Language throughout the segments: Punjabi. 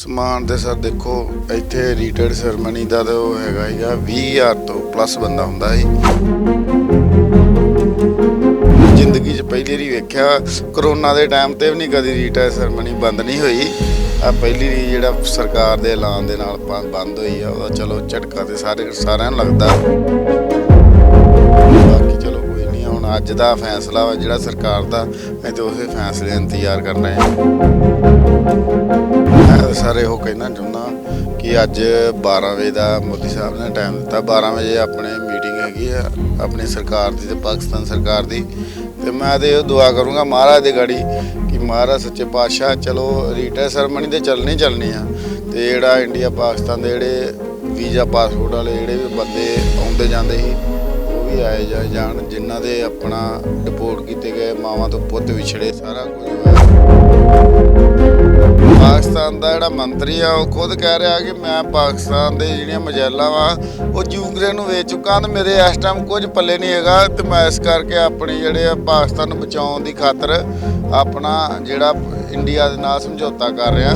ਸਮਾਨ ਤੇ ਸਰ ਦੇਖੋ, ਇੱਥੇ ਰੀਟੇਡ ਸੈਰਮਨੀ ਦਾ ਤਾਂ ਉਹ ਹੈਗਾ ਹੀਗਾ 20000 ਤੋਂ ਪਲੱਸ ਬੰਦਾ ਹੁੰਦਾ ਸੀ। ਜ਼ਿੰਦਗੀ 'ਚ ਪਹਿਲੀ ਵਾਰੀ ਵੇਖਿਆ ਕਰੋਨਾ ਦੇ ਟਾਈਮ ਤੇ ਵੀ ਨਹੀਂ ਕਦੀ ਰੀਟੇਡ ਸੈਰਮਨੀ ਬੰਦ ਨਹੀਂ ਹੋਈ। ਆ ਪਹਿਲੀ ਵਾਰੀ ਜਿਹੜਾ ਸਰਕਾਰ ਦੇ ਐਲਾਨ ਦੇ ਨਾਲ ਬੰਦ ਹੋਈ ਆ, ਉਹਦਾ ਚਲੋ ਝਟਕਾ ਤੇ ਸਾਰੇ, ਸਾਰਿਆਂ ਨੂੰ ਲੱਗਦਾ। ਬਾਕੀ ਚਲੋ ਕੋਈ ਨਹੀਂ, ਹੁਣ ਅੱਜ ਦਾ ਫੈਸਲਾ ਵਾ, ਜਿਹੜਾ ਸਰਕਾਰ ਦਾ ਮੈਂ ਤੇ ਉਸੇ ਫੈਸਲੇ ਦਾ ਇੰਤਜ਼ਾਰ ਕਰਨਾ ਰਹੇ ਮੈਂ ਉਹ ਕਹਿਣਾ ਚਾਹੁੰਦਾ ਕਿ ਅੱਜ 12 ਵਜੇ ਦਾ ਮੋਦੀ ਸਾਹਿਬ ਨੇ ਟਾਈਮ ਦਿੱਤਾ। 12 ਵਜੇ ਆਪਣੇ ਮੀਟਿੰਗ ਹੈਗੀ ਆ, ਆਪਣੀ ਸਰਕਾਰ ਦੀ ਤੇ ਪਾਕਿਸਤਾਨ ਸਰਕਾਰ ਦੀ। ਤੇ ਮੈਂ ਤੇ ਇਹ ਦੁਆ ਕਰੂੰਗਾ ਮਹਾਰਾਜ ਦੇ ਗਾੜੀ ਕਿ ਮਹਾਰਾਜ ਸੱਚੇ ਪਾਤਸ਼ਾਹ, ਚਲੋ ਰੀਟਾਇਰ ਸੈਰਮਨੀ ਤੇ ਚੱਲਣੀ ਚੱਲਣੀ ਆ। ਤੇ ਜਿਹੜਾ ਇੰਡੀਆ ਪਾਕਿਸਤਾਨ ਦੇ ਜਿਹੜੇ ਵੀਜ਼ਾ ਪਾਸਪੋਰਟ ਵਾਲੇ ਜਿਹੜੇ ਵੀ ਬੰਦੇ ਆਉਂਦੇ ਜਾਂਦੇ ਸੀ, ਉਹ ਵੀ ਆਏ ਜਾ ਜਾਣ, ਜਿਨ੍ਹਾਂ ਦੇ ਆਪਣਾ ਡਿਪੋਰਟ ਕੀਤੇ ਗਏ, ਮਾਵਾਂ ਤੋਂ ਪੁੱਤ ਵਿਛੜੇ, ਸਾਰਾ ਕੁਝ ਹੋਇਆ। ਪਾਕਿਸਤਾਨ ਦਾ ਜਿਹੜਾ ਮੰਤਰੀ ਆ, ਉਹ ਖੁਦ ਕਹਿ ਰਿਹਾ ਕਿ ਮੈਂ ਪਾਕਿਸਤਾਨ ਦੇ ਜਿਹੜੀਆਂ ਮਜੈਲਾਂ ਵਾ, ਉਹ ਯੂਕਰੇਨ ਨੂੰ ਵੇਚ ਚੁੱਕਾ ਤੇ ਮੇਰੇ ਇਸ ਟਾਈਮ ਕੁਝ ਪੱਲੇ ਨਹੀਂ ਹੈਗਾ ਤੇ ਮੈਂ ਇਸ ਕਰਕੇ ਆਪਣੀ ਜਿਹੜੇ ਆ ਪਾਕਿਸਤਾਨ ਨੂੰ ਬਚਾਉਣ ਦੀ ਖਾਤਰ ਆਪਣਾ ਜਿਹੜਾ ਇੰਡੀਆ ਦੇ ਨਾਲ ਸਮਝੌਤਾ ਕਰ ਰਿਹਾ।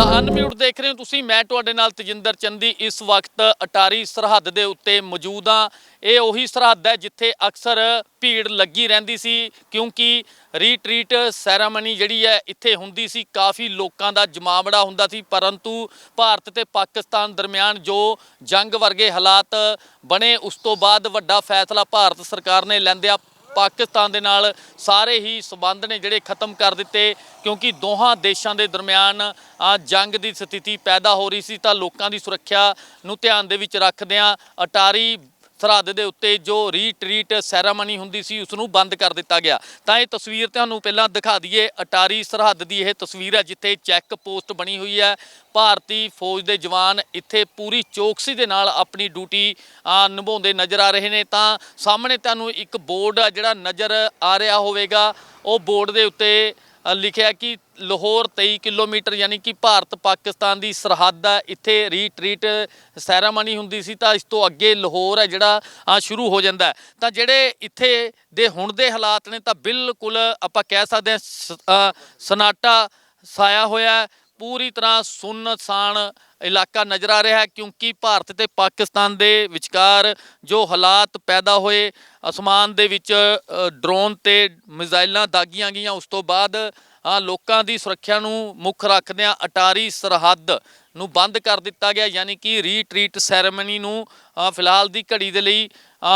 ਦਾ ਅਨਮਿਊਟ ਦੇਖ ਰਹੇ ਹੋ ਤੁਸੀਂ, ਮੈਂ ਤੁਹਾਡੇ ਨਾਲ ਤਜਿੰਦਰ ਚੰਦੀ ਇਸ ਵਕਤ ਅਟਾਰੀ ਸਰਹੱਦ ਦੇ ਉੱਤੇ ਮੌਜੂਦ ਹਾਂ। ਇਹ ਉਹੀ ਸਰਹੱਦ ਹੈ ਜਿੱਥੇ ਅਕਸਰ ਭੀੜ ਲੱਗੀ ਰਹਿੰਦੀ ਸੀ, ਕਿਉਂਕਿ ਰੀਟਰੀਟ ਸੈਰਾਮਨੀ ਜਿਹੜੀ ਹੈ ਇੱਥੇ ਹੁੰਦੀ ਸੀ, ਕਾਫੀ ਲੋਕਾਂ ਦਾ ਜਮਾਵੜਾ ਹੁੰਦਾ ਸੀ, ਪਰੰਤੂ ਭਾਰਤ ਤੇ ਪਾਕਿਸਤਾਨ ਦਰਮਿਆਨ ਜੋ ਜੰਗ ਵਰਗੇ ਹਾਲਾਤ ਬਣੇ, ਉਸ ਤੋਂ ਬਾਅਦ ਵੱਡਾ ਫੈਸਲਾ ਭਾਰਤ ਸਰਕਾਰ ਨੇ ਲੈਂਦਿਆਂ ਪਾਕਿਸਤਾਨ ਦੇ ਨਾਲ ਸਾਰੇ ਹੀ ਸਬੰਧ ਨੇ ਜਿਹੜੇ ਖਤਮ ਕਰ ਦਿੱਤੇ, ਕਿਉਂਕਿ ਦੋਹਾਂ ਦੇਸ਼ਾਂ ਦੇ ਦਰਮਿਆਨ ਜੰਗ ਦੀ ਸਥਿਤੀ ਪੈਦਾ ਹੋ ਰਹੀ ਸੀ, ਤਾਂ ਲੋਕਾਂ ਦੀ ਸੁਰੱਖਿਆ ਨੂੰ ਧਿਆਨ ਦੇ ਵਿੱਚ ਰੱਖਦਿਆਂ ਅਟਾਰੀ ਸਰਹੱਦ ਦੇ ਉੱਤੇ ਜੋ ਰੀਟਰੀਟ ਸੈਰਾਮਨੀ ਹੁੰਦੀ ਸੀ ਉਸ ਨੂੰ ਬੰਦ ਕਰ ਦਿੱਤਾ ਗਿਆ। ਤਾਂ ਇਹ ਤਸਵੀਰ ਤੁਹਾਨੂੰ ਪਹਿਲਾਂ ਦਿਖਾ ਦਈਏ। ਅਟਾਰੀ ਸਰਹੱਦ ਦੀ ਇਹ ਤਸਵੀਰ ਹੈ, ਜਿੱਥੇ ਚੈੱਕ ਪੋਸਟ ਬਣੀ ਹੋਈ ਹੈ। ਭਾਰਤੀ ਫੌਜ ਦੇ ਜਵਾਨ ਇੱਥੇ ਪੂਰੀ ਚੌਕਸੀ ਦੇ ਨਾਲ ਆਪਣੀ ਡਿਊਟੀ ਨਿਭਾਉਂਦੇ ਨਜ਼ਰ ਆ ਰਹੇ ਨੇ। ਤਾਂ ਸਾਹਮਣੇ ਤੁਹਾਨੂੰ ਇੱਕ ਬੋਰਡ ਜਿਹੜਾ ਨਜ਼ਰ ਆ ਰਿਹਾ ਹੋਵੇਗਾ। ਉਹ ਬੋਰਡ ਦੇ ਉੱਤੇ ਲਿਖਿਆ ਕਿ ਲਾਹੌਰ 23 ਕਿਲੋਮੀਟਰ ਯਾਨੀ ਕਿ ਭਾਰਤ ਪਾਕਿਸਤਾਨ ਦੀ ਸਰਹੱਦ ਹੈ। ਇੱਥੇ ਰੀਟਰੀਟ ਸੈਰਾਮਨੀ ਹੁੰਦੀ ਸੀ ਤਾਂ ਇਸ ਤੋਂ ਅੱਗੇ ਲਾਹੌਰ ਹੈ ਜਿਹੜਾ ਆ ਸ਼ੁਰੂ ਹੋ ਜਾਂਦਾ ਤਾਂ ਜਿਹੜੇ ਇੱਥੇ ਦੇ ਹੁਣ ਦੇ ਹਾਲਾਤ ਨੇ ਤਾਂ ਬਿਲਕੁਲ ਆਪਾਂ ਕਹਿ ਸਕਦੇ ਹਾਂ ਸਨਾਟਾ ਸਾਇਆ ਹੋਇਆ ਪੂਰੀ ਤਰ੍ਹਾਂ ਸੁੰਨਸਾਨ ਇਲਾਕਾ ਨਜ਼ਰ ਆ ਰਿਹਾ ਹੈ, ਕਿਉਂਕਿ ਭਾਰਤ ਤੇ ਪਾਕਿਸਤਾਨ ਦੇ ਵਿਚਕਾਰ ਜੋ ਹਾਲਾਤ ਪੈਦਾ ਹੋਏ, ਅਸਮਾਨ ਦੇ ਵਿੱਚ ਡਰੋਨ ਤੇ ਮਿਜ਼ਾਈਲਾਂ ਦਾਗੀਆਂ ਗਈਆਂ। ਉਸ ਤੋਂ ਬਾਅਦ ਆ ਲੋਕਾਂ ਦੀ ਸੁਰੱਖਿਆ ਨੂੰ ਮੁੱਖ ਰੱਖਦਿਆਂ ਅਟਾਰੀ ਸਰਹੱਦ ਨੂੰ ਬੰਦ ਕਰ ਦਿੱਤਾ ਗਿਆ, ਯਾਨੀ ਕਿ ਰੀਟਰੀਟ ਸੈਰੇਮਨੀ ਨੂੰ ਫਿਲਹਾਲ ਦੀ ਘੜੀ ਦੇ ਲਈ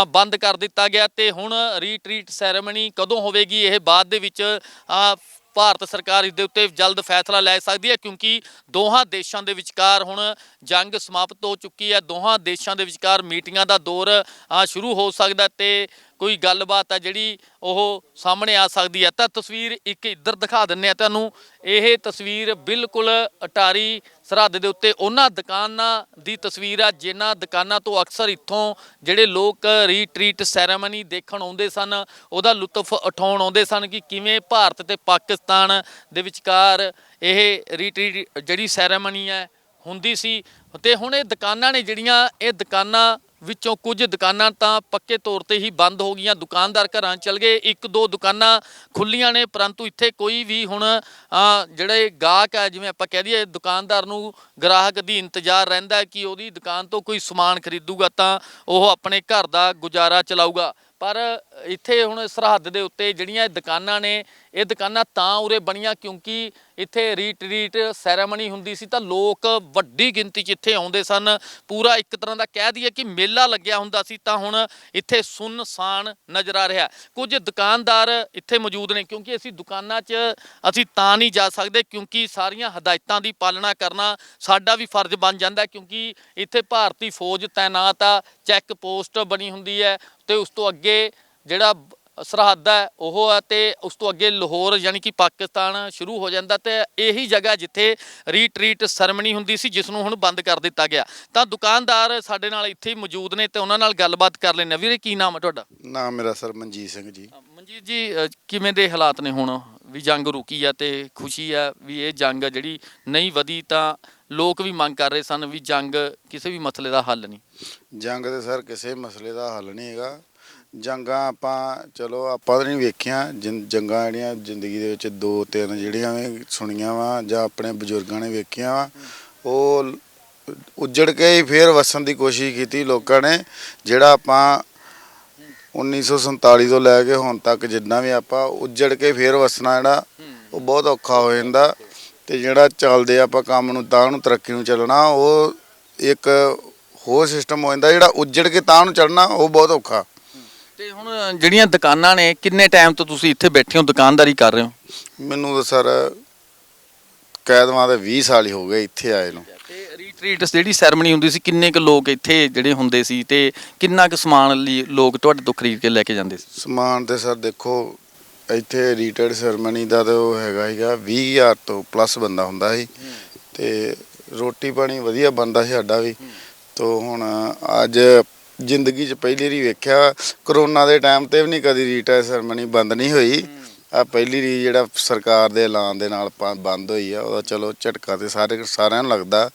ਬੰਦ ਕਰ ਦਿੱਤਾ ਗਿਆ। ਤੇ ਹੁਣ ਰੀਟਰੀਟ ਸੈਰੇਮਨੀ ਕਦੋਂ ਹੋਵੇਗੀ, ਇਹ ਬਾਅਦ ਦੇ ਵਿੱਚ ਭਾਰਤ ਸਰਕਾਰ ਇਸ ਦੇ ਉੱਤੇ ਜਲਦ ਫੈਸਲਾ ਲੈ ਸਕਦੀ ਹੈ ਕਿਉਂਕਿ ਦੋਹਾਂ ਦੇਸ਼ਾਂ ਦੇ ਵਿਚਕਾਰ ਹੁਣ ਜੰਗ ਸਮਾਪਤ ਹੋ ਚੁੱਕੀ ਹੈ। ਦੋਹਾਂ ਦੇਸ਼ਾਂ ਦੇ ਵਿਚਕਾਰ ਮੀਟਿੰਗਾਂ ਦਾ ਦੌਰ ਸ਼ੁਰੂ ਹੋ ਸਕਦਾ ਤੇ ਕੋਈ ਗੱਲਬਾਤ ਆ ਜਿਹੜੀ ਉਹ ਸਾਹਮਣੇ ਆ ਸਕਦੀ ਹੈ। ਤਾਂ ਤਸਵੀਰ ਇੱਕ ਇੱਧਰ ਦਿਖਾ ਦਿੰਨੇ ਆ ਤੁਹਾਨੂੰ ਇਹ ਤਸਵੀਰ ਬਿਲਕੁਲ ਅਟਾਰੀ ਸਰਹੱਦ ਦੇ ਉੱਤੇ ਉਹਨਾਂ ਦੁਕਾਨਾਂ ਦੀ ਤਸਵੀਰ ਆ, ਜਿਨ੍ਹਾਂ ਦੁਕਾਨਾਂ ਤੋਂ ਅਕਸਰ ਇੱਥੋਂ ਜਿਹੜੇ ਲੋਕ ਰੀਟਰੀਟ ਸੈਰੇਮਨੀ ਦੇਖਣ ਆਉਂਦੇ ਸਨ, ਉਹਦਾ ਲੁਤਫ ਉਠਾਉਣ ਆਉਂਦੇ ਸਨ ਕਿ ਕਿਵੇਂ ਭਾਰਤ ਤੇ ਪਾਕਿਸਤਾਨ ਦੇ ਵਿਚਕਾਰ ਇਹ ਰੀਟਰੀਟ ਜਿਹੜੀ ਸੈਰੇਮਨੀ ਹੈ ਹੁੰਦੀ ਸੀ। ਤੇ ਹੁਣ ਇਹ ਦੁਕਾਨਾਂ ਨੇ ਜਿਹੜੀਆਂ, ਇਹ ਦੁਕਾਨਾਂ ਵਿੱਚੋਂ ਕੁਝ ਦੁਕਾਨਾਂ ਤਾਂ ਪੱਕੇ ਤੌਰ ਤੇ ਹੀ ਬੰਦ ਹੋ ਗਈਆਂ। ਦੁਕਾਨਦਾਰ ਘਰਾਂ 'ਚ ਚਲ ਗਏ। ਇੱਕ ਦੋ ਦੁਕਾਨਾਂ ਖੁੱਲੀਆਂ ਨੇ, ਪਰੰਤੂ ਇੱਥੇ ਕੋਈ ਵੀ ਹੁਣ ਜਿਹੜੇ ਗਾਹਕ ਹੈ ਜਿਵੇਂ ਆਪਾਂ ਕਹਿ ਦਈਏ, ਦੁਕਾਨਦਾਰ ਨੂੰ ਗ੍ਰਾਹਕ ਦੀ ਇੰਤਜ਼ਾਰ ਰਹਿੰਦਾ ਕਿ ਉਹਦੀ ਦੁਕਾਨ ਤੋਂ ਕੋਈ ਸਮਾਨ ਖਰੀਦੂਗਾ ਤਾਂ ਉਹ ਆਪਣੇ ਘਰ ਦਾ ਗੁਜ਼ਾਰਾ ਚਲਾਊਗਾ। ਪਰ ਇੱਥੇ ਹੁਣ ਸਰਹੱਦ ਦੇ ਉੱਤੇ ਜਿਹੜੀਆਂ ਇਹ ਦੁਕਾਨਾਂ ਨੇ, ਇਹ ਦੁਕਾਨਾਂ ਤਾਂ ਉਰੇ ਬਣੀਆਂ ਕਿਉਂਕਿ ਇੱਥੇ ਰੀਟਰੀਟ ਸੈਰੇਮਨੀ ਹੁੰਦੀ ਸੀ ਤਾਂ ਲੋਕ ਵੱਡੀ ਗਿਣਤੀ 'ਚ ਇੱਥੇ ਆਉਂਦੇ ਸਨ। ਪੂਰਾ ਇੱਕ ਤਰ੍ਹਾਂ ਦਾ ਕਹਿ ਦਈਏ ਕਿ ਮੇਲਾ ਲੱਗਿਆ ਹੁੰਦਾ ਸੀ ਤਾਂ ਹੁਣ ਇੱਥੇ ਸੁੰਨਸਾਨ ਨਜ਼ਰ ਆ ਰਿਹਾ। ਕੁਝ ਦੁਕਾਨਦਾਰ ਇੱਥੇ ਮੌਜੂਦ ਨੇ ਕਿਉਂਕਿ ਅਸੀਂ ਦੁਕਾਨਾਂ 'ਚ ਅਸੀਂ ਤਾਂ ਨਹੀਂ ਜਾ ਸਕਦੇ ਕਿਉਂਕਿ ਸਾਰੀਆਂ ਹਦਾਇਤਾਂ ਦੀ ਪਾਲਣਾ ਕਰਨਾ ਸਾਡਾ ਵੀ ਫਰਜ਼ ਬਣ ਜਾਂਦਾ ਕਿਉਂਕਿ ਇੱਥੇ ਭਾਰਤੀ ਫੌਜ ਤਾਇਨਾਤ ਆ, ਚੈੱਕ ਪੋਸਟ ਬਣੀ ਹੁੰਦੀ ਹੈ ਤੇ ਉਸ ਤੋਂ ਅੱਗੇ ਜਿਹੜਾ ਸਰਹੱਦ ਹੈ ਉਹ ਹੈ ਤੇ ਉਸ ਤੋਂ ਅੱਗੇ ਲਾਹੌਰ ਯਾਨੀ ਕਿ ਪਾਕਿਸਤਾਨ ਸ਼ੁਰੂ ਹੋ ਜਾਂਦਾ ਤੇ ਇਹੀ ਜਗ੍ਹਾ ਜਿੱਥੇ ਰੀਟਰੀਟ ਸੈਰਮਨੀ ਹੁੰਦੀ ਸੀ ਜਿਸ ਨੂੰ ਹੁਣ ਬੰਦ ਕਰ ਦਿੱਤਾ ਗਿਆ। ਤਾਂ ਦੁਕਾਨਦਾਰ ਸਾਡੇ ਨਾਲ ਇੱਥੇ ਹੀ ਮੌਜੂਦ ਨੇ ਤੇ ਉਹਨਾਂ ਨਾਲ ਗੱਲਬਾਤ ਕਰ ਹਾਂ। ਵੀਰੇ ਕੀ ਨਾਮ ਹੈ ਤੁਹਾਡਾ? ਨਾਮ ਮੇਰਾ ਸਰ ਮਨਜੀਤ ਸਿੰਘ ਜੀ। ਮਨਜੀਤ ਜੀ ਕਿਵੇਂ ਦੇ ਹਾਲਾਤ ਨੇ ਹੁਣ? ਵੀ ਜੰਗ ਰੁਕੀ ਆ ਤੇ ਖੁਸ਼ੀ ਆ ਵੀ ਇਹ ਜੰਗ ਜਿਹੜੀ ਨਹੀਂ ਵਧੀ ਤਾਂ ਲੋਕ ਵੀ ਮੰਗ ਕਰ ਰਹੇ ਸਨ ਵੀ ਜੰਗ ਕਿਸੇ ਵੀ ਮਸਲੇ ਦਾ ਹੱਲ ਨਹੀਂ। ਜੰਗ ਦੇ ਸਰ ਕਿਸੇ ਮਸਲੇ ਦਾ ਹੱਲ ਨਹੀਂ ਹੈਗਾ। ਜੰਗਾਂ ਆਪਾਂ, ਚਲੋ ਆਪਾਂ ਤਾਂ ਨਹੀਂ ਵੇਖੀਆਂ ਜਿਨ- ਜੰਗਾਂ ਜਿਹੜੀਆਂ ਜ਼ਿੰਦਗੀ ਦੇ ਵਿੱਚ ਦੋ ਤਿੰਨ ਜਿਹੜੀਆਂ ਵੀ ਸੁਣੀਆਂ ਵਾ, ਜਾਂ ਆਪਣੇ ਬਜ਼ੁਰਗਾਂ ਨੇ ਵੇਖੀਆਂ ਵਾ, ਉਹ ਉੱਜੜ ਕੇ ਹੀ ਫੇਰ ਵਸਣ ਦੀ ਕੋਸ਼ਿਸ਼ ਕੀਤੀ ਲੋਕਾਂ ਨੇ, ਜਿਹੜਾ ਆਪਾਂ 1947 ਤੋਂ ਲੈ ਕੇ ਹੁਣ ਤੱਕ ਜਿੰਨਾ ਵੀ ਆਪਾਂ ਉੱਜੜ ਕੇ ਫੇਰ ਵਸਣਾ ਜਿਹੜਾ, ਉਹ ਬਹੁਤ ਔਖਾ ਹੋ ਜਾਂਦਾ ਤੇ ਜਿਹੜਾ ਚੱਲਦੇ ਆਪਾਂ ਕੰਮ ਨੂੰ ਤਾਂ ਨੂੰ ਤਰੱਕੀ ਨੂੰ ਚੱਲਣਾ, ਉਹ ਇੱਕ ਹੋਰ ਸਿਸਟਮ ਹੋ ਜਾਂਦਾ ਜਿਹੜਾ ਉੱਜੜ ਕੇ ਤਾਂ ਨੂੰ ਚੜਨਾ ਉਹ ਬਹੁਤ ਔਖਾ। ਤੇ ਹੁਣ ਜਿਹੜੀਆਂ ਦੁਕਾਨਾਂ ਨੇ ਕਿੰਨੇ ਟਾਈਮ ਤੋਂ ਤੁਸੀਂ ਇੱਥੇ ਬੈਠੇ ਹੋ ਦੁਕਾਨਦਾਰੀ ਕਰ ਰਹੇ ਹੋ? ਮੈਨੂੰ ਤਾਂ ਸਰ ਕੈਦਵਾਂ ਦੇ 20 ਸਾਲ ਹੀ ਹੋ ਗਏ ਇੱਥੇ ਆਏ ਨੂੰ। ਤੇ ਰੀਟਰੀਟ ਜਿਹੜੀ ਸੈਰਮਨੀ ਹੁੰਦੀ ਸੀ ਕਿੰਨੇ ਕੁ ਲੋਕ ਇੱਥੇ ਜਿਹੜੇ ਹੁੰਦੇ ਸੀ ਤੇ ਕਿੰਨਾ ਕੁ ਸਮਾਨ ਲਈ ਲੋਕ ਤੁਹਾਡੇ ਤੋਂ ਖਰੀਦ ਕੇ ਲੈ ਕੇ ਜਾਂਦੇ ਸੀ? ਸਮਾਨ ਤੇ ਸਰ ਦੇਖੋ ਇੱਥੇ ਰੀਟੇਡ ਸੈਰਮਨੀ ਦਾ ਤਾਂ ਉਹ ਹੈਗਾ ਹੀਗਾ 20000 ਤੋਂ ਪਲੱਸ ਬੰਦਾ ਹੁੰਦਾ ਸੀ। ਤੇ ਰੋਟੀ ਪਾਣੀ ਵਧੀਆ ਬੰਦਾ ਸੀ ਸਾਡਾ ਵੀ। ਤੋਂ ਹੁਣ ਅੱਜ ਜ਼ਿੰਦਗੀ 'ਚ ਪਹਿਲੀ ਵਾਰੀ ਵੇਖਿਆ ਕਰੋਨਾ ਦੇ ਟਾਈਮ ਤੇ ਵੀ ਨਹੀਂ ਕਦੀ ਰੀਟੇਡ ਸੈਰਮਨੀ ਬੰਦ ਨਹੀਂ ਹੋਈ। ਆ ਪਹਿਲੀ ਰੀ ਜਿਹੜਾ ਸਰਕਾਰ ਦੇ ਐਲਾਨ ਦੇ ਨਾਲ ਪਾ- ਬੰਦ ਹੋਈ ਆ ਉਹਦਾ ਚਲੋ ਝਟਕਾ ਤੇ ਸਾਰੇ ਸਾਰਿਆਂ ਨੂੰ ਲੱਗਦਾ।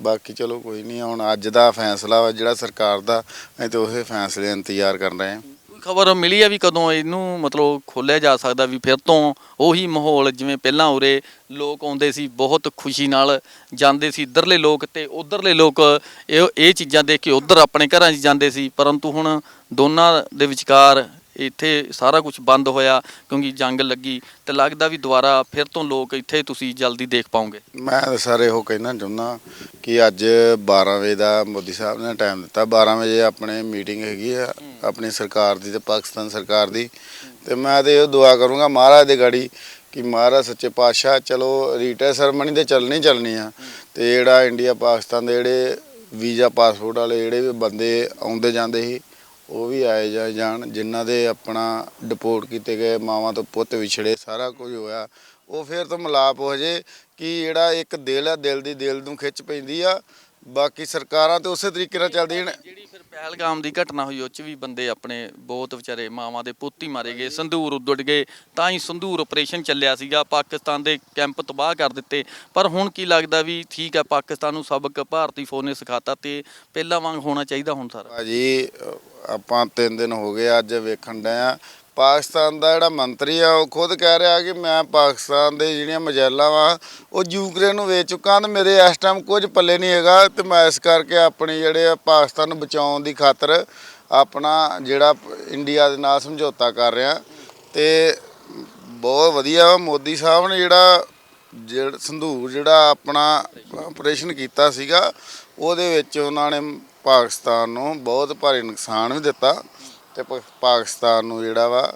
ਬਾਕੀ ਚਲੋ ਕੋਈ ਨਹੀਂ ਹੁਣ ਅੱਜ ਦਾ ਫੈਸਲਾ ਵਾ ਜਿਹੜਾ ਸਰਕਾਰ ਦਾ ਅਸੀਂ ਤੇ ਉਸੇ ਫੈਸਲੇ ਦਾ ਇੰਤਜ਼ਾਰ ਕਰ ਰਹੇ ਹਾਂ। ਖਬਰ ਮਿਲੀ ਆ ਵੀ ਕਦੋਂ ਇਹਨੂੰ ਮਤਲਬ ਖੋਲਿਆ ਜਾ ਸਕਦਾ ਵੀ ਫਿਰ ਤੋਂ ਉਹੀ ਮਾਹੌਲ ਜਿਵੇਂ ਪਹਿਲਾਂ ਉਰੇ ਲੋਕ ਆਉਂਦੇ ਸੀ, ਬਹੁਤ ਖੁਸ਼ੀ ਨਾਲ ਜਾਂਦੇ ਸੀ, ਇੱਧਰਲੇ ਲੋਕ ਤੇ ਉਧਰਲੇ ਲੋਕ ਇਹ ਇਹ ਚੀਜ਼ਾਂ ਦੇਖ ਕੇ ਉਧਰ ਆਪਣੇ ਘਰਾਂ 'ਚ ਜਾਂਦੇ ਸੀ, ਪਰੰਤੂ ਹੁਣ ਦੋਨਾਂ ਦੇ ਵਿਚਕਾਰ ਇੱਥੇ ਸਾਰਾ ਕੁਝ ਬੰਦ ਹੋਇਆ, ਕਿਉਂਕਿ ਜੰਗ ਲੱਗੀ ਤੇ ਲੱਗਦਾ ਵੀ ਦੁਬਾਰਾ ਫਿਰ ਤੋਂ ਲੋਕ ਇੱਥੇ ਤੁਸੀਂ ਜਲਦੀ ਦੇਖ ਪਾਓਗੇ। ਮੈਂ ਤਾਂ ਸਰ ਇਹੋ ਕਹਿਣਾ ਚਾਹੁੰਦਾ ਕਿ ਅੱਜ 12 ਵਜੇ ਦਾ ਮੋਦੀ ਸਾਹਿਬ ਨੇ ਟਾਈਮ ਦਿੱਤਾ। 12 ਵਜੇ ਆਪਣੇ ਮੀਟਿੰਗ ਹੈਗੀ ਆ, ਆਪਣੀ ਸਰਕਾਰ ਦੀ ਤੇ ਪਾਕਿਸਤਾਨ ਸਰਕਾਰ ਦੀ। ਤੇ ਮੈਂ ਤੇ ਇਹ ਦੁਆ ਕਰੂੰਗਾ ਮਹਾਰਾਜ ਦੇ ਗਾੜੀ ਕਿ ਮਹਾਰਾਜ ਸੱਚੇ ਪਾਤਸ਼ਾਹ, ਚਲੋ ਰੀਟੇ ਸਰਮਨੀ ਤੇ ਚੱਲਣੀ ਚੱਲਣੀ ਆ। ਤੇ ਜਿਹੜਾ ਇੰਡੀਆ ਪਾਕਿਸਤਾਨ ਦੇ ਜਿਹੜੇ ਵੀਜ਼ਾ ਪਾਸਪੋਰਟ ਵਾਲੇ ਜਿਹੜੇ ਵੀ ਬੰਦੇ ਆਉਂਦੇ ਜਾਂਦੇ ਸੀ ਉਹ ਵੀ ਆਏ ਜਾ ਜਾਣ, ਜਿਨ੍ਹਾਂ ਦੇ ਆਪਣਾ ਡਿਪੋਰਟ ਕੀਤੇ ਗਏ, ਮਾਵਾਂ ਤੋਂ ਪੁੱਤ ਵਿਛੜੇ, ਸਾਰਾ ਕੁਝ ਹੋਇਆ। ਉਹ ਫਿਰ ਤੋਂ ਮਿਲਾਪ ਹੋ ਜੇ ਕਿ ਜਿਹੜਾ ਇੱਕ ਦਿਲ ਆ ਦਿਲ ਦੀ ਦਿਲ ਨੂੰ ਖਿੱਚ ਪੈਂਦੀ ਆ। ਬਾਕੀ ਸਰਕਾਰਾਂ ਤੇ ਉਸੇ ਤਰੀਕੇ ਨਾਲ ਚੱਲਦੀਆਂ ਨੇ। ਜਿਹੜੀ ਫਿਰ ਪਹਿਲਗਾਮ ਦੀ ਘਟਨਾ ਹੋਈ ਉਹ ਚ ਵੀ ਬੰਦੇ ਆਪਣੇ ਬਹੁਤ ਵਿਚਾਰੇ ਮਾਵਾਂ ਦੇ ਪੁੱਤ ਹੀ ਮਾਰੇ ਗਏ ਸੰਧੂਰ ਉੱਡੜ ਗਏ ਤਾਂ ਹੀ ਸੰਧੂਰ ਆਪਰੇਸ਼ਨ ਚੱਲਿਆ ਸੀਗਾ ਪਾਕਿਸਤਾਨ ਦੇ ਕੈਂਪ ਤਬਾਹ ਕਰ ਦਿੱਤੇ। ਪਰ ਹੁਣ ਕੀ ਲੱਗਦਾ ਵੀ ਠੀਕ ਹੈ ਪਾਕਿਸਤਾਨ ਨੂੰ ਸਬਕ ਭਾਰਤੀ ਫੌਜ ਨੇ ਸਿਖਾਤਾ ਤੇ ਪਹਿਲਾਂ ਵਾਂਗ ਹੋਣਾ ਚਾਹੀਦਾ ਹੁਣ ਸਾਰਾ। ਭਾਜੀ ਆਪਾਂ ਤਿੰਨ ਦਿਨ ਹੋ ਗਏ ਅੱਜ ਵੇਖਣ ਡਏ ਆ ਪਾਕਿਸਤਾਨ ਦਾ ਜਿਹੜਾ ਮੰਤਰੀ ਆ, ਉਹ ਖੁਦ ਕਹਿ ਰਿਹਾ ਕਿ ਮੈਂ ਪਾਕਿਸਤਾਨ ਦੇ ਜਿਹੜੀਆਂ ਮਜੈਲਾਂ ਵਾ, ਉਹ ਯੂਕਰੇਨ ਨੂੰ ਵੇਚ ਚੁੱਕਾ ਤੇ ਮੇਰੇ ਇਸ ਟਾਈਮ ਕੁਝ ਪੱਲੇ ਨਹੀਂ ਹੈਗਾ ਤੇ ਮੈਂ ਇਸ ਕਰਕੇ ਆਪਣੇ ਜਿਹੜੇ ਆ ਪਾਕਿਸਤਾਨ ਨੂੰ ਬਚਾਉਣ ਦੀ ਖਾਤਰ ਆਪਣਾ ਜਿਹੜਾ ਇੰਡੀਆ ਦੇ ਨਾਲ ਸਮਝੌਤਾ ਕਰ ਰਿਹਾ। ਤੇ ਬਹੁਤ ਵਧੀਆ ਵਾ, ਮੋਦੀ ਸਾਹਿਬ ਨੇ ਜਿਹੜਾ ਜਿਹੜਾ ਸੰਧੂਰ ਜਿਹੜਾ ਆਪਣਾ ਆਪਰੇਸ਼ਨ ਕੀਤਾ ਸੀਗਾ, ਉਹਦੇ ਵਿੱਚ ਉਹਨਾਂ ਨੇ ਪਾਕਿਸਤਾਨ ਨੂੰ ਬਹੁਤ ਭਾਰੀ ਨੁਕਸਾਨ ਵੀ ਦਿੱਤਾ। ਤੇ ਪ- ਪਾਕਿਸਤਾਨ ਨੂੰ ਜਿਹੜਾ ਵਾ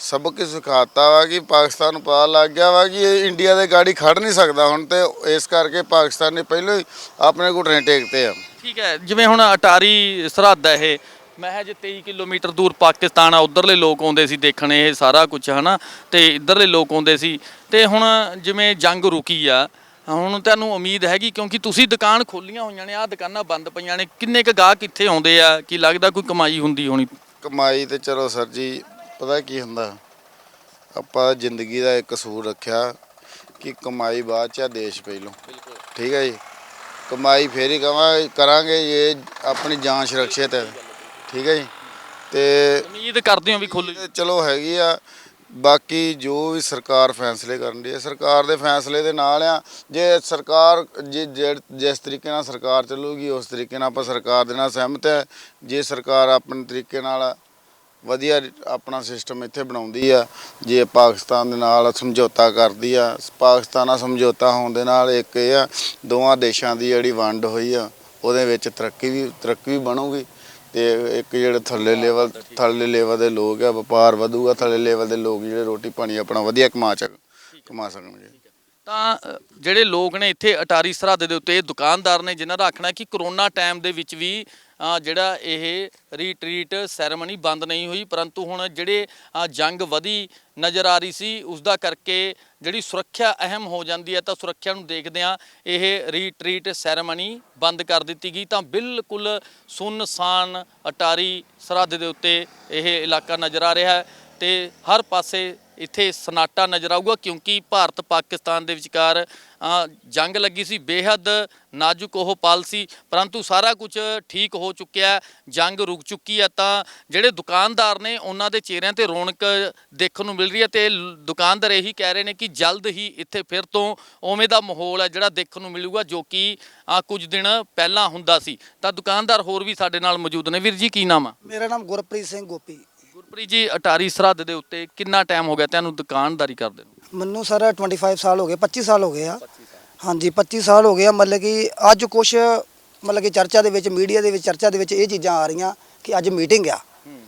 ਸਬਕ ਹੀ ਸਿਖਾਤਾ ਵਾ ਕਿ ਪਾਕਿਸਤਾਨ ਨੂੰ ਪਤਾ ਲੱਗ ਗਿਆ ਵਾ ਕਿ ਇਹ ਇੰਡੀਆ ਦੇ ਗਾੜੀ ਖੜ ਨਹੀਂ ਸਕਦਾ ਹੁਣ ਤੇ ਇਸ ਕਰਕੇ ਪਾਕਿਸਤਾਨ ਨੇ ਪਹਿਲਾਂ ਹੀ ਆਪਣੇ ਘੁਟਨੇ ਟੇਕਤੇ ਆ। ਠੀਕ ਹੈ, ਜਿਵੇਂ ਹੁਣ ਅਟਾਰੀ ਸਰਹੱਦ ਹੈ ਇਹ ਮਹਿਜ 23 ਕਿਲੋਮੀਟਰ ਦੂਰ ਪਾਕਿਸਤਾਨ ਆ, ਉਧਰਲੇ ਲੋਕ ਆਉਂਦੇ ਸੀ ਦੇਖਣ, ਇਹ ਸਾਰਾ ਕੁਝ ਹਨਾ ਤੇ ਇਧਰਲੇ ਲੋਕ ਆਉਂਦੇ ਸੀ, ਤੇ ਹੁਣ ਜਿਵੇਂ ਜੰਗ ਰੁਕੀ ਆ, ਹੁਣ ਤੁਹਾਨੂੰ ਉਮੀਦ ਹੈਗੀ ਕਿਉਂਕਿ ਤੁਸੀਂ ਦੁਕਾਨ ਖੋਲੀਆਂ ਹੋਈਆਂ ਨੇ, ਆਹ ਦੁਕਾਨਾਂ ਬੰਦ ਪਈਆਂ ਨੇ, ਕਿੰਨੇ ਕ ਗਾਹਕ ਇੱਥੇ ਆਉਂਦੇ ਆ, ਕੀ ਲੱਗਦਾ ਕੋਈ ਕਮਾਈ ਹੁੰਦੀ ਹੋਣੀ? ਕਮਾਈ ਤੇ ਚਲੋ ਸਰ ਜੀ ਪਤਾ ਕੀ ਹੁੰਦਾ? ਆਪਾਂ ਜ਼ਿੰਦਗੀ ਦਾ ਇੱਕ ਕਸੂਰ ਰੱਖਿਆ ਕਿ ਕਮਾਈ ਬਾਅਦ ਚ ਆ ਦੇਸ਼ ਪਹਿਲੋਂ। ਠੀਕ ਹੈ ਜੀ? ਕਮਾਈ ਫੇਰ ਹੀ ਕਵਾਂ ਕਰਾਂਗੇ ਇਹ ਆਪਣੀ ਜਾਨ ਸੁਰੱਖਿਅਤ ਹੈ। ਠੀਕ ਹੈ ਜੀ? ਤੇ ਉਮੀਦ ਕਰਦੇ ਹੋ ਵੀ ਖੁੱਲ ਚਲੋ ਹੈਗੀ ਆ। ਬਾਕੀ ਜੋ ਵੀ ਸਰਕਾਰ ਫੈਸਲੇ ਕਰਨ ਦੀ ਹੈ ਸਰਕਾਰ ਦੇ ਫੈਸਲੇ ਦੇ ਨਾਲ ਆ, ਜੇ ਸਰਕਾਰ ਜੇ ਜੇ- ਜਿਸ ਤਰੀਕੇ ਨਾਲ ਸਰਕਾਰ ਚੱਲੂਗੀ, ਉਸ ਤਰੀਕੇ ਨਾਲ ਆਪਾਂ ਸਰਕਾਰ ਦੇ ਨਾਲ ਸਹਿਮਤ ਹੈ ਜੇ ਸਰਕਾਰ ਆਪਣੇ ਤਰੀਕੇ ਨਾਲ ਵਧੀਆ ਆਪਣਾ ਸਿਸਟਮ ਇੱਥੇ ਬਣਾਉਂਦੀ ਆ, ਜੇ ਪਾਕਿਸਤਾਨ ਦੇ ਨਾਲ ਸਮਝੌਤਾ ਕਰਦੀ ਆ, ਪਾਕਿਸਤਾਨ ਨਾਲ ਸਮਝੌਤਾ ਹੋਣ ਦੇ ਨਾਲ ਇੱਕ ਇਹ ਆ, ਦੋਵਾਂ ਦੇਸ਼ਾਂ ਦੀ ਜਿਹੜੀ ਵੰਡ ਹੋਈ ਆ, ਉਹਦੇ ਵਿੱਚ ਤਰੱਕੀ ਵੀ ਤਰੱਕੀ ਵੀ ਬਣੂਗੀ। ਤੇ ਇੱਕ ਜਿਹੜੇ ਥੱਲੇ ਲੈਵਲ ਥੱਲੇ ਲੈਵਲ ਦੇ ਲੋਕ ਆ ਵਪਾਰ ਵਧੂਗਾ ਥੱਲੇ ਲੈਵਲ ਦੇ ਲੋਕ ਜਿਹੜੇ ਰੋਟੀ ਪਾਣੀ ਆਪਣਾ ਵਧੀਆ ਕਮਾ ਚੱਕ ਕਮਾ ਸਕਣਗੇ ਤਾਂ ਅ, ਜਿਹੜੇ ਲੋਕ ਨੇ ਇੱਥੇ ਅਟਾਰੀ ਸਰਹੱਦ ਦੇ ਉੱਤੇ ਦੁਕਾਨਦਾਰ ਨੇ ਜਿਨ੍ਹਾਂ ਦਾ ਆਖਣਾ ਕਿ ਕਰੋਨਾ ਟਾਈਮ ਦੇ ਵਿੱਚ ਵੀ ਅ, ਜਿਹੜਾ ਇਹ ਰੀਟਰੀਟ ਸੈਰੇਮਨੀ ਬੰਦ ਨਹੀਂ ਹੋਈ ਪਰੰਤੂ ਹੁਣ ਜਿਹੜੇ ਅ, ਜੰਗ ਵਧੀ ਨਜ਼ਰ ਆ ਰਹੀ ਸੀ ਉਸ ਦਾ ਕਰਕੇ ਜਿਹੜੀ ਸੁਰੱਖਿਆ ਅਹਿਮ ਹੋ ਜਾਂਦੀ ਹੈ ਤਾਂ ਸੁਰੱਖਿਆ ਨੂੰ ਦੇਖਦਿਆਂ ਇਹ ਰੀਟਰੀਟ ਸੈਰੇਮਨੀ ਬੰਦ ਕਰ ਦਿੱਤੀ ਗਈ ਤਾਂ ਬਿਲਕੁਲ ਸੁੰਨਸਾਨ ਅਟਾਰੀ ਸਰਹੱਦ ਦੇ ਉੱਤੇ ਇਹ ਇਲਾਕਾ ਨਜ਼ਰ ਆ ਰਿਹਾ ਹੈ ਤੇ ਹਰ ਪਾਸੇ ਇੱਥੇ ਸਨਾਟਾ ਨਜ਼ਰ ਆਊਗਾ ਕਿਉਂਕਿ ਭਾਰਤ ਪਾਕਿਸਤਾਨ ਦੇ ਵਿਚਕਾਰ ਜੰਗ ਲੱਗੀ ਸੀ ਬੇਹੱਦ ਨਾਜ਼ੁਕ ਉਹ ਪਲ ਸੀ ਪਰੰਤੂ ਸਾਰਾ ਕੁਝ ਠੀਕ ਹੋ ਚੁੱਕਿਆ ਜੰਗ ਰੁਕ ਚੁੱਕੀ ਹੈ ਤਾਂ ਜਿਹੜੇ ਦੁਕਾਨਦਾਰ ਨੇ ਉਹਨਾਂ ਦੇ ਚਿਹਰਿਆਂ ਤੇ ਰੌਣਕ ਦੇਖਣ ਨੂੰ ਮਿਲ ਰਹੀ ਹੈ ਤੇ ਦੁਕਾਨਦਾਰ ਇਹੀ ਕਹਿ ਰਹੇ ਨੇ ਕਿ ਜਲਦ ਹੀ ਇੱਥੇ ਫਿਰ ਤੋਂ ਉਵੇਂ ਦਾ ਮਾਹੌਲ ਹੈ ਜਿਹੜਾ ਦੇਖਣ ਨੂੰ ਮਿਲੂਗਾ ਜੋ ਕਿ ਕੁਝ ਦਿਨ ਪਹਿਲਾਂ ਹੁੰਦਾ ਸੀ। ਤਾਂ ਦੁਕਾਨਦਾਰ ਹੋਰ ਵੀ ਸਾਡੇ ਨਾਲ ਮੌਜੂਦ ਨੇ। ਵੀਰ ਜੀ ਕੀ ਨਾਮ ਆ? ਮੇਰਾ ਨਾਮ ਗੁਰਪ੍ਰੀਤ ਸਿੰਘ ਗੋਪੀ। ਗੁਰਪ੍ਰੀਤ ਜੀ ਅਟਾਰੀ ਸਰਹੱਦ ਦੇ ਉੱਤੇ ਕਿੰਨਾ ਟਾਈਮ ਹੋ ਗਿਆ ਤੁਹਾਨੂੰ ਦੁਕਾਨਦਾਰੀ ਕਰਦੇ ਨੂੰ? ਮੈਨੂੰ ਸਰ 25 ਸਾਲ ਹੋ ਗਏ 25 ਸਾਲ ਹੋ ਗਏ ਆ। ਹਾਂਜੀ 25 ਸਾਲ ਹੋ ਗਏ ਆ, ਮਤਲਬ ਕਿ ਅੱਜ ਕੁਝ ਮਤਲਬ ਕਿ ਚਰਚਾ ਦੇ ਵਿੱਚ, ਮੀਡੀਆ ਦੇ ਵਿੱਚ, ਚਰਚਾ ਦੇ ਵਿੱਚ ਇਹ ਚੀਜ਼ਾਂ ਆ ਰਹੀਆਂ ਕਿ ਅੱਜ ਮੀਟਿੰਗ ਆ।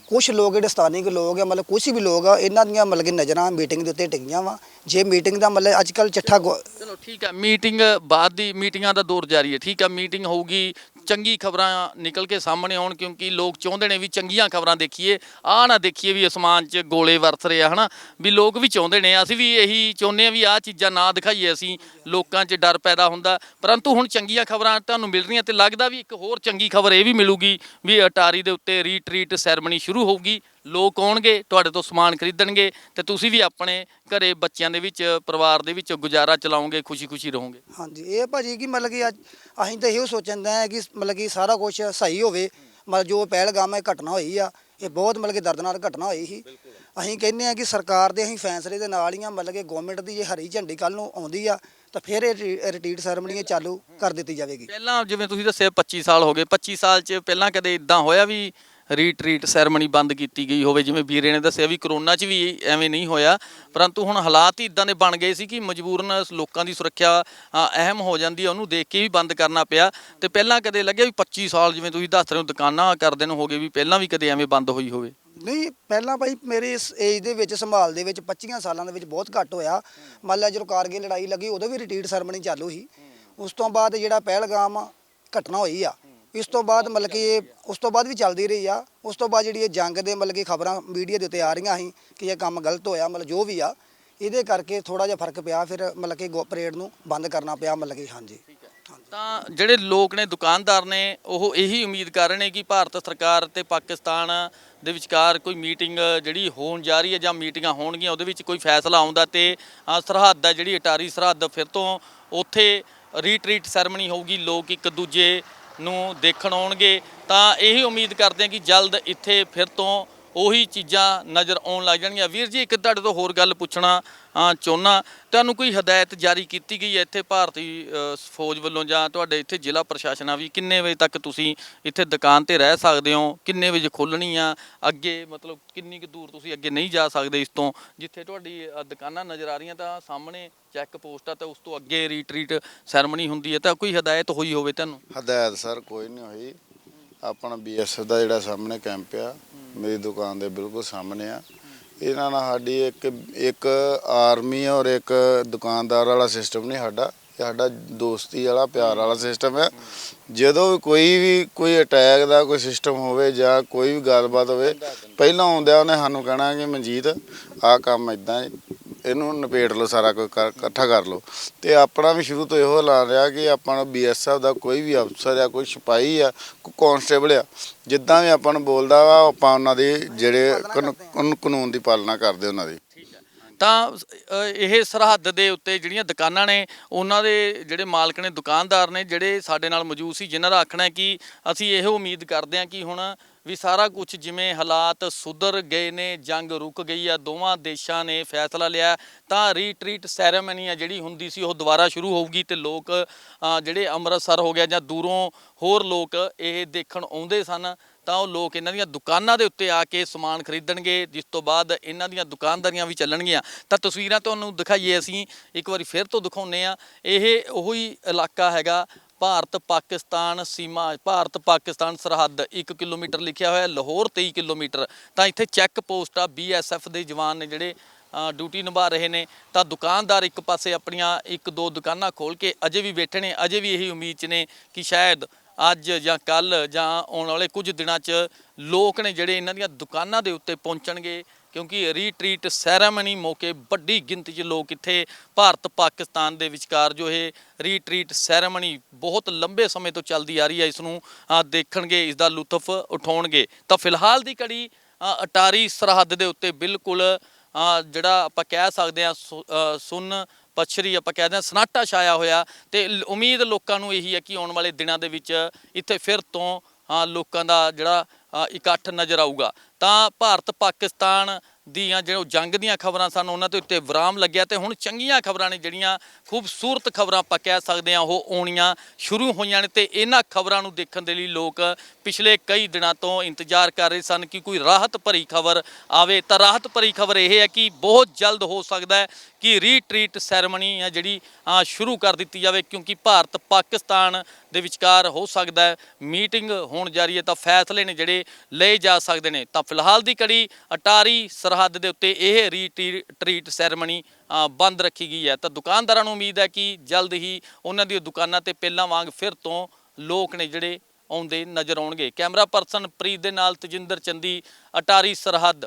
ਕੁਝ ਲੋਕ ਜਿਹੜੇ ਸਥਾਨਿਕ ਲੋਕ ਆ, ਮਤਲਬ ਕੁਝ ਵੀ ਲੋਕ ਆ, ਇਹਨਾਂ ਦੀਆਂ ਮਤਲਬ ਕਿ ਨਜ਼ਰਾਂ ਮੀਟਿੰਗ ਦੇ ਉੱਤੇ ਟਿਕੀਆਂ ਵਾ। ਜੇ ਮੀਟਿੰਗ ਦਾ ਮਤਲਬ ਅੱਜ ਕੱਲ ਚੱਠਾ ਗੋ- ਚਲੋ ਠੀਕ ਆ ਮੀਟਿੰਗ ਬਾਅਦ ਦੀ ਮੀਟਿੰਗਾਂ ਦਾ ਦੌਰ ਜਾਰੀ ਹੈ। ਠੀਕ ਹੈ ਮੀਟਿੰਗ ਹੋਊਗੀ ਚੰਗੀ ਖਬਰਾਂ ਨਿਕਲ ਕੇ ਸਾਹਮਣੇ ਆਉਣ ਕਿਉਂਕਿ ਲੋਕ ਚਾਹੁੰਦੇ ਨੇ ਵੀ ਚੰਗੀਆਂ ਖਬਰਾਂ ਦੇਖੀਏ। ਆਹ ਨਾ ਦੇਖੀਏ ਵੀ ਅਸਮਾਨ 'ਚ ਗੋਲੇ ਵਰਤ ਰਹੇ ਆ, ਹਨਾ? ਵੀ ਲੋਕ ਵੀ ਚਾਹੁੰਦੇ ਨੇ। ਅਸੀਂ ਵੀ ਇਹੀ ਚਾਹੁੰਦੇ ਆ ਵੀ ਆਹ ਚੀਜ਼ਾਂ ਨਾ ਦਿਖਾਈਏ ਅਸੀਂ। ਲੋਕਾਂ 'ਚ ਡਰ ਪੈਦਾ ਹੁੰਦਾ। ਪਰੰਤੂ ਹੁਣ ਚੰਗੀਆਂ ਖਬਰਾਂ ਤੁਹਾਨੂੰ ਮਿਲ ਰਹੀਆਂ ਤੇ ਲੱਗਦਾ ਵੀ ਇੱਕ ਹੋਰ ਚੰਗੀ ਖਬਰ ਇਹ ਵੀ ਮਿਲੂਗੀ ਵੀ ਅਟਾਰੀ ਦੇ ਉੱਤੇ ਰੀਟਰੀਟ ਸੈਰਮਨੀ ਸ਼ੁਰੂ ਹੋਊਗੀ। ਲੋਕ ਆਉਣਗੇ ਤੁਹਾਡੇ ਤੋਂ ਸਮਾਨ ਖਰੀਦਣਗੇ ਤੇ ਤੁਸੀਂ ਵੀ ਆਪਣੇ ਘਰੇ ਬੱਚਿਆਂ ਦੇ ਵਿੱਚ ਪਰਿਵਾਰ ਦੇ ਵਿੱਚ ਗੁਜ਼ਾਰਾ ਚਲਾਓਗੇ ਖੁਸ਼ੀ-ਖੁਸ਼ੀ ਰਹੋਗੇ। ਹਾਂਜੀ ਇਹ ਭਾਜੀ ਕਿ ਮਤਲਬ ਕਿ ਅੱਜ ਅਸੀਂ ਤਾਂ ਇਹੋ ਸੋਚਦੇ ਹਾਂ ਕਿ ਮਤਲਬ ਕਿ ਸਾਰਾ ਕੁਝ ਸਹੀ ਹੋਵੇ। ਮਤਲਬ ਜੋ ਪਹਿਲਗਾਮ ਇਹ ਘਟਨਾ ਹੋਈ ਆ ਇਹ ਬਹੁਤ ਮਤਲਬ ਕਿ ਦਰਦਨਾਕ ਘਟਨਾ ਹੋਈ ਸੀ। ਅਸੀਂ ਕਹਿੰਦੇ ਆ ਕਿ ਸਰਕਾਰ ਦੇ ਅਸੀਂ ਫੈਸਲੇ ਦੇ ਨਾਲ ਹੀ ਆ ਮਤਲਬ ਕਿ ਗਵਰਨਮੈਂਟ ਦੀ ਜੇ ਹਰੀ ਝੰਡੀ ਕੱਲ ਨੂੰ ਆਉਂਦੀ ਆ ਤਾਂ ਫਿਰ ਇਹ ਰਿਟੀਟ ਸੈਰਮਨੀ ਚਾਲੂ ਕਰ ਦਿੱਤੀ ਜਾਵੇਗੀ। ਪਹਿਲਾਂ ਜਿਵੇਂ ਤੁਸੀਂ ਦੱਸਿਆ 25 ਸਾਲ ਹੋ ਗਏ। 25 ਸਾਲ 'ਚ ਪਹਿਲਾਂ ਕਦੇ ਇਦਾਂ ਹੋਇਆ ਵੀ ਰੀਟਰੀਟ ਸੈਰਮਨੀ ਬੰਦ ਕੀਤੀ ਗਈ ਹੋਵੇ, ਜਿਵੇਂ ਵੀਰੇ ਨੇ ਦੱਸਿਆ ਵੀ ਕਰੋਨਾ 'ਚ ਵੀ ਐਵੇਂ ਨਹੀਂ ਹੋਇਆ, ਪਰੰਤੂ ਹੁਣ ਹਾਲਾਤ ਹੀ ਇਦਾਂ ਦੇ ਬਣ ਗਏ ਸੀ ਕਿ ਮਜਬੂਰਨ ਲੋਕਾਂ ਦੀ ਸੁਰੱਖਿਆ ਅਹਿਮ ਹੋ ਜਾਂਦੀ ਹੈ, ਉਹਨੂੰ ਦੇਖ ਕੇ ਵੀ ਬੰਦ ਕਰਨਾ ਪਿਆ। ਤੇ ਪਹਿਲਾਂ ਕਦੇ ਲੱਗਿਆ ਵੀ 25 ਸਾਲ ਜਿਵੇਂ ਤੁਸੀਂ ਦੱਸ ਰਹੇ ਹੋ, ਦੁਕਾਨਾਂ ਕਰਦੇ ਨੂੰ ਹੋ ਗਏ ਵੀ ਪਹਿਲਾਂ ਵੀ ਕਦੇ ਐਵੇਂ ਬੰਦ ਹੋਈ ਹੋਵੇ? ਨਹੀਂ, ਪਹਿਲਾਂ ਭਾਈ ਮੇਰੇ ਇਸ ਏਜ ਦੇ ਵਿੱਚ, ਸੰਭਾਲ ਦੇ ਵਿੱਚ 25 ਸਾਲਾਂ ਦੇ ਵਿੱਚ ਬਹੁਤ ਘੱਟ ਹੋਇਆ। ਮੰਨ ਲਾ ਜਦੋਂ ਕਾਰਗਿਲ ਲੜਾਈ ਲੱਗੀ, ਉਦੋਂ ਵੀ ਰਿਟਰੀਟ ਸੈਰਮਨੀ ਚਾਲੂ ਸੀ। ਉਸ ਤੋਂ ਬਾਅਦ ਜਿਹੜਾ ਪਹਿਲਗਾਮ ਘਟਨਾ ਹੋਈ ਆ ਇਸ ਤੋਂ ਬਾਅਦ ਮਤਲਬ ਕਿ ਇਹ ਉਸ ਤੋਂ ਬਾਅਦ ਵੀ ਚੱਲਦੀ ਰਹੀ ਆ। ਉਸ ਤੋਂ ਬਾਅਦ ਜਿਹੜੀ ਇਹ ਜੰਗ ਦੇ ਮਤਲਬ ਕਿ ਖਬਰਾਂ ਮੀਡੀਆ ਦੇ ਉੱਤੇ ਆ ਰਹੀਆਂ ਸੀ ਕਿ ਇਹ ਕੰਮ ਗਲਤ ਹੋਇਆ ਮਤਲਬ ਜੋ ਵੀ ਆ ਇਹਦੇ ਕਰਕੇ ਥੋੜਾ ਜਿਹਾ ਫ਼ਰਕ ਪਿਆ ਫਿਰ ਮਤਲਬ ਕਿ ਗੋ- ਪਰੇਡ ਨੂੰ ਬੰਦ ਕਰਨਾ ਪਿਆ ਮਤਲਬ ਕਿ ਹਾਂਜੀ। ਤਾਂ ਜਿਹੜੇ ਲੋਕ ਨੇ ਦੁਕਾਨਦਾਰ ਨੇ ਉਹ ਇਹੀ ਉਮੀਦ ਕਰ ਰਹੇ ਨੇ ਕਿ ਭਾਰਤ ਸਰਕਾਰ ਤੇ ਪਾਕਿਸਤਾਨ ਦੇ ਵਿਚਕਾਰ ਕੋਈ ਮੀਟਿੰਗ ਜਿਹੜੀ ਹੋਣ ਜਾ ਰਹੀ ਹੈ ਜਾਂ ਮੀਟਿੰਗਾਂ ਹੋਣਗੀਆਂ ਉਹਦੇ ਵਿੱਚ ਕੋਈ ਫੈਸਲਾ ਆਉਂਦਾ ਤੇ ਅ, ਸਰਹੱਦ ਹੈ ਜਿਹੜੀ ਅਟਾਰੀ ਸਰਹੱਦ ਫਿਰ ਤੋਂ ਉੱਥੇ ਰੀਟਰੀਟ ਸੈਰਮਨੀ ਹੋਊਗੀ ਲੋਕ ਇੱਕ ਦੂਜੇ ਨੂੰ ਦੇਖਣ ਆਉਣਗੇ ਤਾਂ ਇਹੀ ਉਮੀਦ ਕਰਦੇ ਹਾਂ ਕਿ ਜਲਦ ਇੱਥੇ ਫਿਰ ਤੋਂ ਉਹੀ ਚੀਜ਼ਾਂ ਨਜ਼ਰ ਆਉਣ ਲੱਗ ਜਾਣਗੀਆਂ। ਵੀਰ ਜੀ ਇੱਕ ਤੁਹਾਡੇ ਤੋਂ ਹੋਰ ਗੱਲ ਪੁੱਛਣਾ ਅ, ਚਾਹੁੰਦਾ ਤੁਹਾਨੂੰ ਕੋਈ ਹਦਾਇਤ ਜਾਰੀ ਕੀਤੀ ਗਈ ਹੈ ਇੱਥੇ ਭਾਰਤੀ ਫੌਜ ਵੱਲੋਂ ਜਾਂ ਤੁਹਾਡੇ ਇੱਥੇ ਜ਼ਿਲ੍ਹਾ ਪ੍ਰਸ਼ਾਸਨ ਆ ਵੀ ਕਿੰਨੇ ਵਜੇ ਤੱਕ ਤੁਸੀਂ ਇੱਥੇ ਦੁਕਾਨ ਤੇ ਰਹਿ ਸਕਦੇ ਹੋ? ਕਿੰਨੇ ਵਜੇ ਖੋਲਣੀ ਆ? ਅੱਗੇ ਮਤਲਬ ਕਿੰਨੀ ਕੁ ਦੂਰ ਤੁਸੀਂ ਅੱਗੇ ਨਹੀਂ ਜਾ ਸਕਦੇ ਇਸ ਤੋਂ? ਜਿੱਥੇ ਤੁਹਾਡੀ ਦੁਕਾਨਾਂ ਨਜ਼ਰ ਆ ਰਹੀਆਂ ਤਾਂ ਸਾਹਮਣੇ ਚੈੱਕ ਪੋਸਟ ਆ ਤਾਂ ਉਸ ਤੋਂ ਅੱਗੇ ਰੀਟਰੀਟ ਸੈਰਮਨੀ ਹੁੰਦੀ ਹੈ ਤਾਂ ਕੋਈ ਹਦਾਇਤ ਹੋਈ ਹੋਵੇ ਤੁਹਾਨੂੰ? ਹਦਾਇਤ ਸਰ ਕੋਈ ਨਹੀਂ ਹੋਈ। ਆਪਣਾ ਬੀਐਸਐਫ ਦਾ ਜਿਹੜਾ ਸਾਹਮਣੇ ਕੈਂਪ ਆ, ਮੇਰੀ ਦੁਕਾਨ ਦੇ ਬਿਲਕੁਲ ਸਾਹਮਣੇ ਆ। ਇਹਨਾਂ ਨਾਲ ਸਾਡੀ ਇੱਕ ਇੱਕ ਆਰਮੀ ਔਰ ਇੱਕ ਦੁਕਾਨਦਾਰ ਵਾਲਾ ਸਿਸਟਮ ਨਹੀਂ ਸਾਡਾ। ਇਹ ਸਾਡਾ ਦੋਸਤੀ ਵਾਲਾ, ਪਿਆਰ ਵਾਲਾ ਸਿਸਟਮ ਹੈ ਜਦੋਂ ਵੀ ਕੋਈ ਵੀ, ਕੋਈ ਅਟੈਕ ਦਾ ਕੋਈ ਸਿਸਟਮ ਹੋਵੇ ਜਾਂ ਕੋਈ ਵੀ ਗੱਲਬਾਤ ਹੋਵੇ, ਪਹਿਲਾਂ ਆਉਂਦਿਆਂ ਉਹਨੇ ਸਾਨੂੰ ਕਹਿਣਾ ਕਿ ਮਨਜੀਤ, ਆਹ ਕੰਮ ਇਦਾਂ ਇਹਨੂੰ ਨਿਪੇੜ ਲਓ ਸਾਰਾ ਕੁਝ ਕਰ- ਇਕੱਠਾ ਕਰ ਲਓ। ਤੇ ਆਪਣਾ ਵੀ ਸ਼ੁਰੂ ਤੋਂ ਇਹੋ ਐਲਾਨ ਰਿਹਾ ਕਿ ਆਪਾਂ ਨੂੰ ਬੀਐਸਐਫ ਦਾ ਕੋਈ ਵੀ ਅਫਸਰ ਆ ਕੋਈ ਸਿਪਾਹੀ ਆ ਕੋਈ ਕਾਂਸਟੇਬਲ ਆ ਜਿੱਦਾਂ ਵੀ ਆਪਾਂ ਨੂੰ ਬੋਲਦਾ ਵਾ ਆਪਾਂ ਉਹਨਾਂ ਦੇ ਜਿਹੜੇ ਕਾਨੂੰ- ਕਾਨੂੰ- ਕਾਨੂੰਨ ਦੀ ਪਾਲਣਾ ਕਰਦੇ ਉਹਨਾਂ ਦੀ। ਤਾਂ ਅ, ਇਹ ਸਰਹੱਦ ਦੇ ਉੱਤੇ ਜਿਹੜੀਆਂ ਦੁਕਾਨਾਂ ਨੇ ਉਹਨਾਂ ਦੇ ਜਿਹੜੇ ਮਾਲਕ ਨੇ ਦੁਕਾਨਦਾਰ ਨੇ ਜਿਹੜੇ ਸਾਡੇ ਨਾਲ ਮੌਜੂਦ ਸੀ ਜਿਨ੍ਹਾਂ ਦਾ ਆਖਣਾ ਹੈ ਕਿ ਅਸੀਂ ਇਹੋ ਉਮੀਦ ਕਰਦੇ ਹਾਂ ਕਿ ਹੁਣ ਵੀ ਸਾਰਾ ਕੁਝ ਜਿਵੇਂ ਹਾਲਾਤ ਸੁਧਰ ਗਏ ਨੇ, ਜੰਗ ਰੁਕ ਗਈ ਆ, ਦੋਵਾਂ ਦੇਸ਼ਾਂ ਨੇ ਫੈਸਲਾ ਲਿਆ, ਤਾਂ ਰੀਟਰੀਟ ਸੈਰੇਮਨੀ ਆ ਜਿਹੜੀ ਹੁੰਦੀ ਸੀ, ਉਹ ਦੁਬਾਰਾ ਸ਼ੁਰੂ ਹੋਊਗੀ ਤੇ ਲੋਕ ਜਿਹੜੇ ਅੰਮ੍ਰਿਤਸਰ ਹੋ ਗਿਆ ਜਾਂ ਦੂਰੋਂ ਹੋਰ ਲੋਕ ਇਹ ਦੇਖਣ ਆਉਂਦੇ ਸਨ, ਤਾਂ ਉਹ ਲੋਕ ਇਹਨਾਂ ਦੀਆਂ ਦੁਕਾਨਾਂ ਦੇ ਉੱਤੇ ਆ ਕੇ ਸਮਾਨ ਖਰੀਦਣਗੇ, ਜਿਸ ਤੋਂ ਬਾਅਦ ਇਹਨਾਂ ਦੀਆਂ ਦੁਕਾਨਦਾਰੀਆਂ ਵੀ ਚੱਲਣਗੀਆਂ। ਤਾਂ ਤਸਵੀਰਾਂ ਤੁਹਾਨੂੰ ਦਿਖਾਈਏ ਅਸੀਂ, ਇੱਕ ਵਾਰੀ ਫਿਰ ਤੋਂ ਦਿਖਾਉਂਦੇ ਆ ਇਹ ਉਹੀ ਇਲਾਕਾ ਹੈਗਾ ਭਾਰਤ ਪਾਕਿਸਤਾਨ ਸੀਮਾ, ਭਾਰਤ ਪਾਕਿਸਤਾਨ ਸਰਹੱਦ 1 ਕਿਲੋਮੀਟਰ ਲਿਖਿਆ ਹੋਇਆ ਲਾਹੌਰ 23 ਕਿਲੋਮੀਟਰ। ਤਾਂ ਇੱਥੇ ਚੈੱਕ ਪੋਸਟ ਆ ਬੀਐਸਐਫ ਦੇ ਜਵਾਨ ਨੇ ਜਿਹੜੇ ਡਿਊਟੀ ਨਿਭਾ ਰਹੇ ਨੇ। ਤਾਂ ਦੁਕਾਨਦਾਰ ਇੱਕ ਪਾਸੇ ਆਪਣੀਆਂ ਇੱਕ ਦੋ ਦੁਕਾਨਾਂ ਖੋਲ ਕੇ ਅਜੇ ਵੀ ਬੈਠੇ ਨੇ, ਅਜੇ ਵੀ ਇਹੀ ਉਮੀਦ 'ਚ ਨੇ ਕਿ ਸ਼ਾਇਦ ਅੱਜ ਜਾਂ ਕੱਲ ਜਾਂ ਆਉਣ ਵਾਲੇ ਕੁਝ ਦਿਨਾਂ 'ਚ ਲੋਕ ਨੇ ਜਿਹੜੇ ਇਹਨਾਂ ਦੀਆਂ ਦੁਕਾਨਾਂ ਦੇ ਉੱਤੇ ਪਹੁੰਚਣਗੇ। ਕਿਉਂਕਿ ਰੀਟਰੀਟ ਸੈਰੇਮਨੀ ਮੌਕੇ ਵੱਡੀ ਗਿਣਤੀ 'ਚ ਲੋਕ ਇੱਥੇ ਭਾਰਤ ਪਾਕਿਸਤਾਨ ਦੇ ਵਿਚਕਾਰ ਜੋ ਇਹ ਰੀਟਰੀਟ ਸੈਰੇਮਨੀ ਬਹੁਤ ਲੰਬੇ ਸਮੇਂ ਤੋਂ ਚੱਲਦੀ ਆ ਰਹੀ ਹੈ ਇਸ ਨੂੰ ਦੇਖਣਗੇ ਇਸ ਦਾ ਲੁਤਫ ਉਠਾਉਣਗੇ। ਤਾਂ ਫਿਲਹਾਲ ਦੀ ਕੜੀ ਅਟਾਰੀ ਸਰਹੱਦ ਦੇ ਉੱਤੇ ਬਿਲਕੁਲ ਜਿਹੜਾ ਆਪਾਂ ਕਹਿ ਸਕਦੇ ਆ ਸੁਨ ਪਛਰੀ ਆਪਾਂ ਕਹਿੰਦੇ ਹਾਂ ਸਨਾਟਾ ਛਾਇਆ ਹੋਇਆ। ਤੇ ਉਮੀਦ ਲੋਕਾਂ ਨੂੰ ਇਹੀ ਹੈ ਕਿ ਆਉਣ ਵਾਲੇ ਦਿਨਾਂ ਦੇ ਵਿੱਚ ਇੱਥੇ ਫਿਰ ਤੋਂ ਲੋਕਾਂ ਦਾ ਜਿਹੜਾ ਇਕੱਠ ਨਜ਼ਰ ਆਊਗਾ। ਤਾਂ ਭਾਰਤ ਪਾਕਿਸਤਾਨ ਦੀਆਂ ਜਿਹੜੀਆਂ ਜੰਗ ਦੀਆਂ ਖਬਰਾਂ ਸਨ, ਉਹਨਾਂ ਦੇ ਉੱਤੇ ਵਿਰਾਮ ਲੱਗਿਆ ਤੇ ਹੁਣ ਚੰਗੀਆਂ ਖਬਰਾਂ ਨੇ ਜਿਹੜੀਆਂ ਖੂਬਸੂਰਤ ਖਬਰਾਂ ਆਪਾਂ ਕਹਿ ਸਕਦੇ ਹਾਂ, ਉਹ ਆਉਣੀਆਂ ਸ਼ੁਰੂ ਹੋਈਆਂ ਨੇ ਤੇ ਇਹਨਾਂ ਖਬਰਾਂ ਨੂੰ ਦੇਖਣ ਦੇ ਲਈ ਲੋਕ ਪਿਛਲੇ ਕਈ ਦਿਨਾਂ ਤੋਂ ਇੰਤਜ਼ਾਰ ਕਰ ਰਹੇ ਸਨ ਕਿ ਕੋਈ ਰਾਹਤ ਭਰੀ ਖਬਰ ਆਵੇ। ਤਾਂ ਰਾਹਤ ਭਰੀ ਖਬਰ ਇਹ ਹੈ ਕਿ ਬਹੁਤ ਜਲਦ ਹੋ ਸਕਦਾ ਹੈ ਕਿ ਰੀਟਰੀਟ ਸੈਰੇਮਨੀ ਆ ਜਿਹੜੀ ਸ਼ੁਰੂ ਕਰ ਦਿੱਤੀ ਜਾਵੇ ਕਿਉਂਕਿ ਭਾਰਤ ਪਾਕਿਸਤਾਨ ਦੇ ਵਿਚਕਾਰ ਹੋ ਸਕਦਾ ਹੈ। ਮੀਟਿੰਗ ਹੋਣ ਜਾ ਰਹੀ ਹੈ ਤਾਂ ਫੈਸਲੇ ਨੇ ਜਿਹੜੇ ਲਏ ਜਾ ਸਕਦੇ ਨੇ। ਤਾਂ ਫਿਲਹਾਲ ਦੀ ਕੜੀ ਅਟਾਰੀ ਸਰਹੱਦ ਦੇ ਉੱਤੇ ਇਹ ਰੀਟਰੀਟ ਸੈਰੇਮਨੀ ਅ, ਬੰਦ ਰੱਖੀ ਗਈ ਹੈ। ਤਾਂ ਦੁਕਾਨਦਾਰਾਂ ਨੂੰ ਉਮੀਦ ਹੈ ਕਿ ਜਲਦ ਹੀ ਉਹਨਾਂ ਦੀਆਂ ਦੁਕਾਨਾਂ ਤੇ ਪਹਿਲਾਂ ਵਾਂਗ ਫਿਰ ਤੋਂ ਲੋਕ ਨੇ ਜਿਹੜੇ ਆਉਂਦੇ ਨਜ਼ਰ ਆਉਣਗੇ। ਕੈਮਰਾ ਪਰਸਨ ਪ੍ਰੀਤ ਦੇ ਨਾਲ ਤਜਿੰਦਰ ਚੰਦੀ ਅਟਾਰੀ ਸਰਹੱਦ।